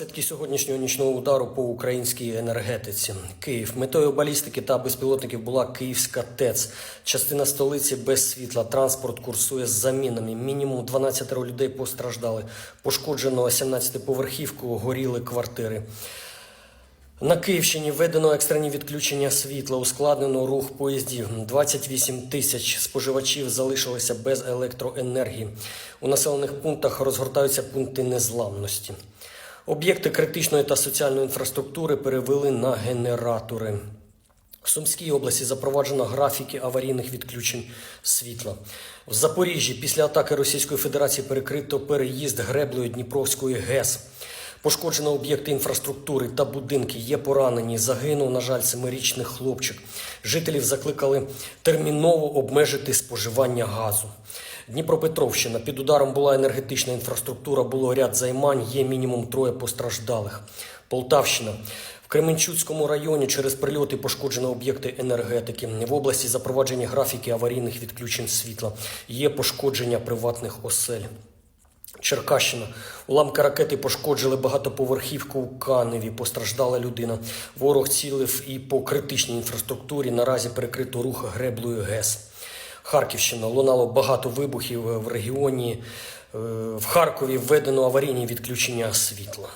Наслідки сьогоднішнього нічного удару по українській енергетиці. Київ метою балістики та безпілотників була Київська ТЕЦ. Частина столиці без світла. Транспорт курсує з замінами. Мінімум 12 людей постраждали. Пошкоджено 17-поверхівку, горіли квартири. На Київщині введено екстрені відключення світла, ускладнено рух поїздів. 28 тисяч споживачів залишилися без електроенергії. У населених пунктах розгортаються пункти незламності. Об'єкти критичної та соціальної інфраструктури перевели на генератори. В Сумській області запроваджено графіки аварійних відключень світла. В Запоріжжі після атаки Російської Федерації перекрито переїзд греблею Дніпровської ГЕС. Пошкоджено об'єкти інфраструктури та будинки. Є поранені. Загинув, на жаль, семирічний хлопчик. Жителів закликали терміново обмежити споживання газу. Дніпропетровщина під ударом була енергетична інфраструктура, було ряд займань. Є мінімум троє постраждалих. Полтавщина. В Кременчуцькому районі через прильоти пошкоджено об'єкти енергетики. В області запроваджені графіки аварійних відключень світла. Є пошкодження приватних осель. Черкащина. Уламки ракети пошкоджили багатоповерхівку у Каневі. Постраждала людина. Ворог цілив і по критичній інфраструктурі. Наразі перекрито рух греблею ГЕС. Харківщина. Лунало багато вибухів в регіоні. Е, В Харкові введено аварійні відключення світла.